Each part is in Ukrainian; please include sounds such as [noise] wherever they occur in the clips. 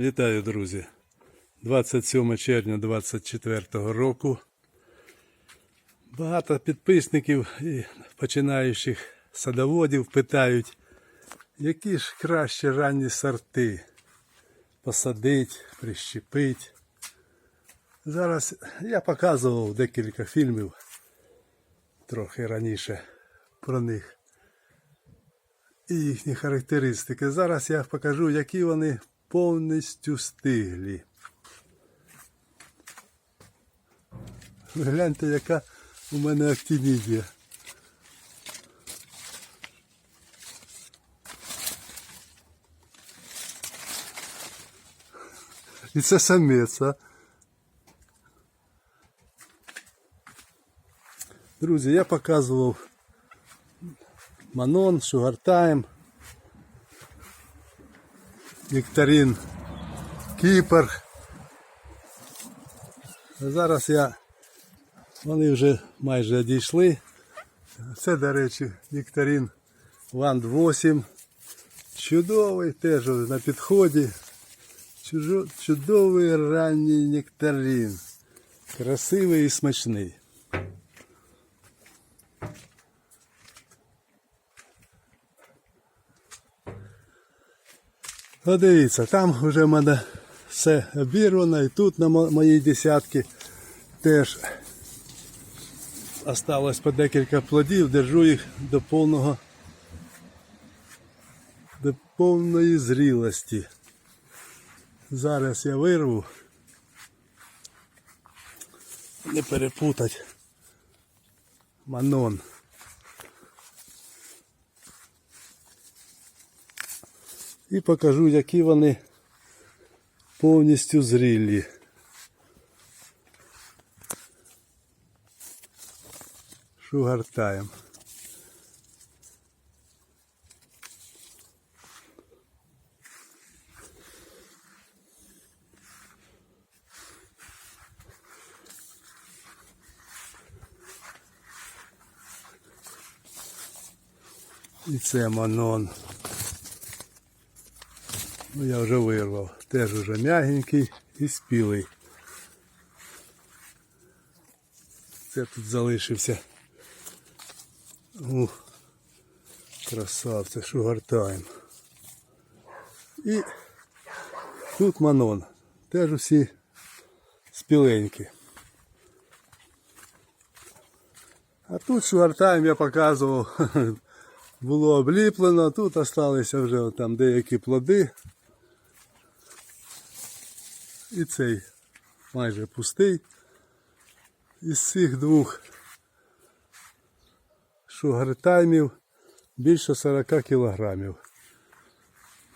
Вітаю, друзі! 27 червня 24 року. Багато підписників і починаючих садоводів питають, які ж краще ранні сорти посадить, прищепить. Зараз я показував декілька фільмів трохи раніше про них і їхні характеристики. Зараз я покажу, які вони повністю стиглі. Ви Гляньте, яка у мене актинідія. І це самець, а? Друзі, я показував Манон, Шугартайм, Нектарин, Кіпер. Зараз я. Вони вже майже дійшли. Це, до речі, Нектарин Ванд 8. Чудовий теж на підході. Чудовий ранній нектарин. Красивий і смачний. Ну, дивіться, там вже в мене все обірвано, і тут на моїй десятці теж осталось по декілька плодів, держу їх до повного до повної зрілості. Зараз я вирву. Не перепутать. Манон. І покажу, які вони повністю зрілі. Шугартаєм. І це манон. Ну, я вже вирвав. Теж уже м'ягенький і спілий. Це тут залишився. Ух, красавце, шугартайм. І тут манон. Теж усі спіленькі. А тут шугартайм я показував. [laughs] Було обліплено, тут залишилися вже там деякі плоди. І цей майже пустий. Із цих двох шугартаймів більше 40 кілограмів.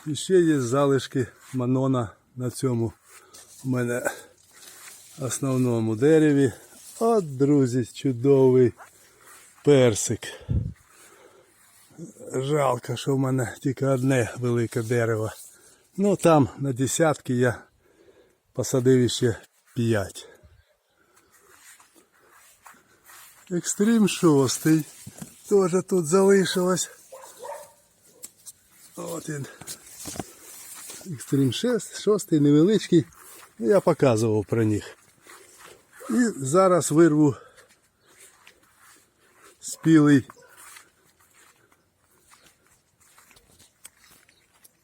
І ще є залишки манона на цьому у мене основному дереві. От, друзі, чудовий персик. Жалко, що в мене тільки одне велике дерево. Ну там на десятки я посадив іще 5. Екстрім шостий. Теж тут залишилось. От він. Екстрім 6, шостий невеличкий. Я показував про них. І зараз вирву спілий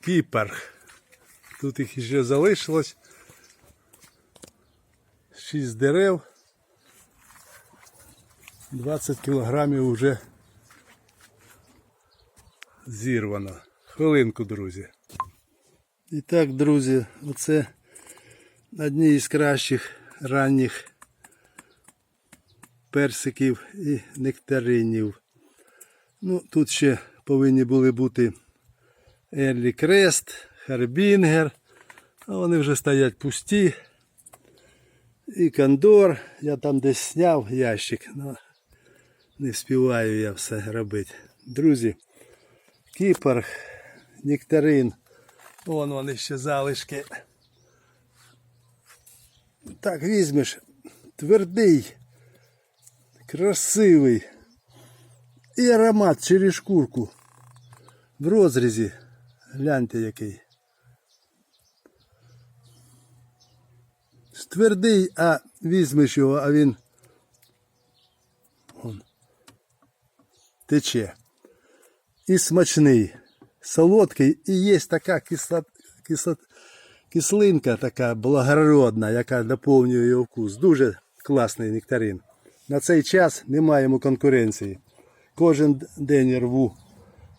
кіпер. Тут їх ще залишилось. Шість дерев. 20 кілограмів вже зірвано. Хвилинку, друзі. І так, друзі, оце одні із кращих ранніх персиків і нектаринів. Ну, тут ще повинні були бути Ерлі Крест, Харбінгер. А вони вже стоять пусті. І кондор. Я там десь зняв ящик. але не співаю я все робити. Друзі, кіпер, нектарин. Вон вони ще залишки. Так, візьмеш. Твердий, красивий. І аромат через шкурку. В розрізі. Гляньте який. Твердий, а візьмеш його, а він он, тече. І смачний, солодкий, і є така кисло, кисло, кислинка така благородна, яка доповнює його вкус. Дуже класний нектарин. На цей час немає йому конкуренції. Кожен день рву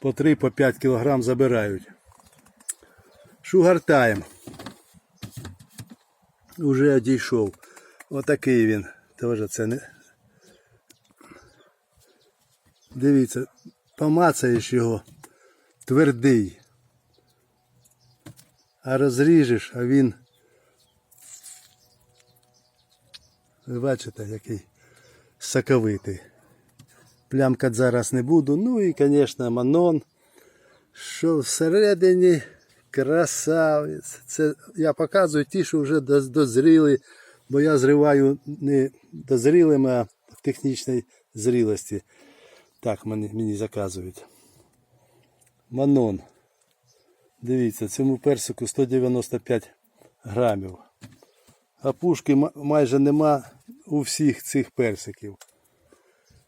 по 3-5 кг забирають. Шугар Уже одійшов. Отакий він. Теж це не. Дивіться, помацаєш його твердий. А розріжеш, а він. Ви бачите, який соковитий. Плямкати зараз не буду. Ну і, звісно, манон. Що всередині красавець. Це я показую ті, що вже дозріли, бо я зриваю не дозрілими, а в технічній зрілості. Так мені, мені заказують. Манон. Дивіться, цьому персику 195 грамів. А пушки майже нема у всіх цих персиків.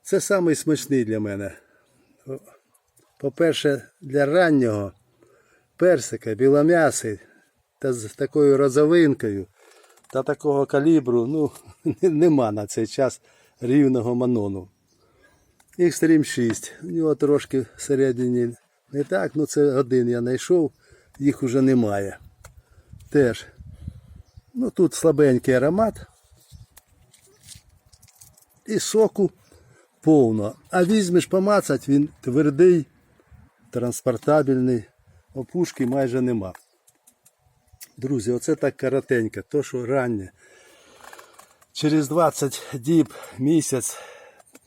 Це самий для мене. По-перше, для раннього персика, білом'ясий та з такою розовинкою та такого калібру, ну, [laughs] нема на цей час рівного манону. Екстрім 6. У нього трошки всередині не так, ну це один я знайшов, їх уже немає. Теж. Ну тут слабенький аромат. І соку повно. А візьмеш помацать, він твердий, транспортабельний, опушки майже нема. Друзі, оце так коротенько, то що раннє. Через 20 діб місяць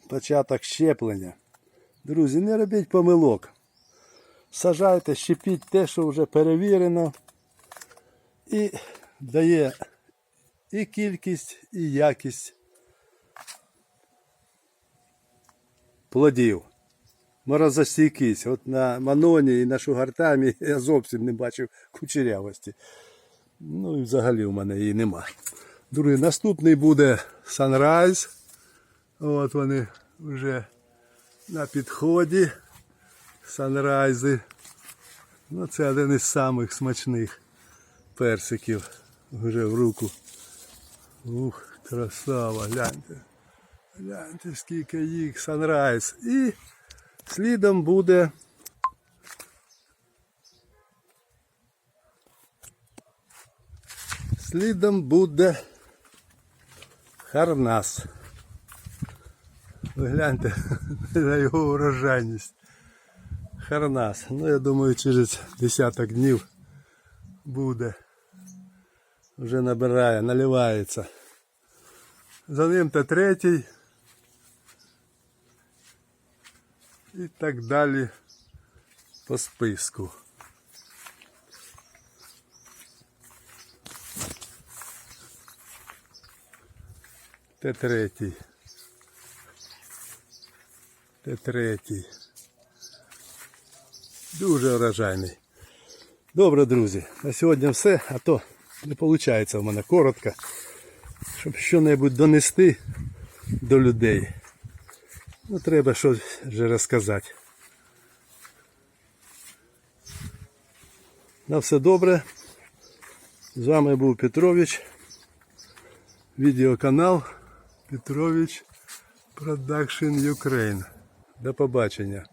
початок щеплення. Друзі, не робіть помилок. Сажайте, щепіть те, що вже перевірено. І дає і кількість, і якість плодів. Морозостійкість. От на маноні і на шугартамі [laughs] я зовсім не бачив кучерявості. Ну і взагалі у мене її нема. Другий наступний буде Sunrise. От вони вже на підході. Санрайзи. Ну, це один із самих смачних персиків. Вже в руку. Ух, красава, гляньте. Гляньте, скільки їх санрайз. І слідом буде. Слідом буде Харнас. Ви гляньте [laughs] на його урожайність. Харнас. Ну, я думаю, через десяток днів буде. Вже набирає, наливається. За ним та третій. І так далі по списку. Те третій. Те третій. Дуже врожайний. Добре, друзі. На сьогодні все, а то не виходить в мене коротко. Щоб що-небудь донести до людей. Ну, треба щось вже розказати. На все добре. З вами був Петрович. Відеоканал Петрович Production Ukraine. До побачення.